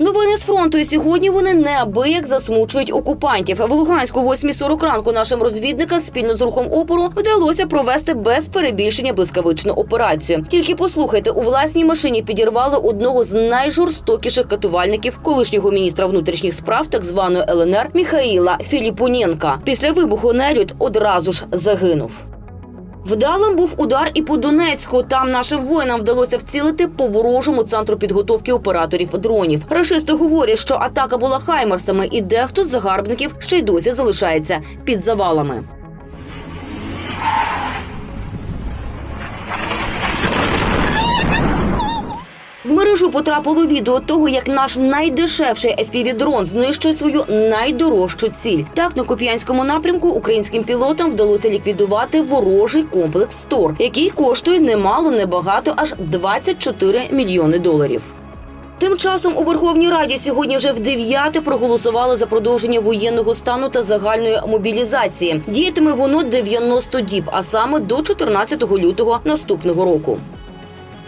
Новини з фронту і сьогодні вони неабияк засмучують окупантів. В Луганську о 8.40 ранку нашим розвідникам спільно з рухом опору вдалося провести без перебільшення блискавичну операцію. Тільки послухайте, у власній машині підірвали одного з найжорстокіших катувальників колишнього міністра внутрішніх справ так званої ЛНР Міхаїла Філіпунєнка. Після вибуху нелюд одразу ж загинув. Вдалим був удар і по Донецьку. Там нашим воїнам вдалося вцілити по ворожому центру підготовки операторів дронів. Рашисти говорять, що атака була хаймерсами, і дехто з загарбників ще й досі залишається під завалами. Мережу потрапило відео того, як наш найдешевший FPV-дрон знищує свою найдорожчу ціль. Так на Куп'янському напрямку українським пілотам вдалося ліквідувати ворожий комплекс Тор, який коштує немало небагато, аж 24 мільйони доларів. Тим часом у Верховній Раді сьогодні вже в дев'яте проголосували за продовження воєнного стану та загальної мобілізації. Діятиме воно 90 діб, а саме до 14 лютого наступного року.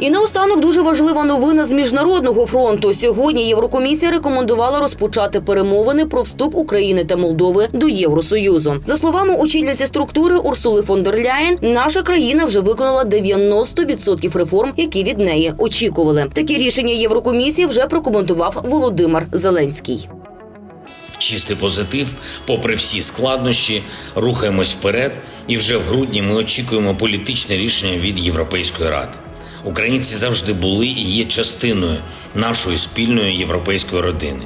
І наостанок дуже важлива новина з міжнародного фронту. Сьогодні Єврокомісія рекомендувала розпочати перемовини про вступ України та Молдови до Євросоюзу. За словами очільниці структури Урсули фон дер Ляєн, наша країна вже виконала 90% реформ, які від неї очікували. Такі рішення Єврокомісії вже прокоментував Володимир Зеленський. чистий позитив, попри всі складнощі, рухаємось вперед, і вже в грудні ми очікуємо політичне рішення від Європейської ради. Українці завжди були і є частиною нашої спільної європейської родини.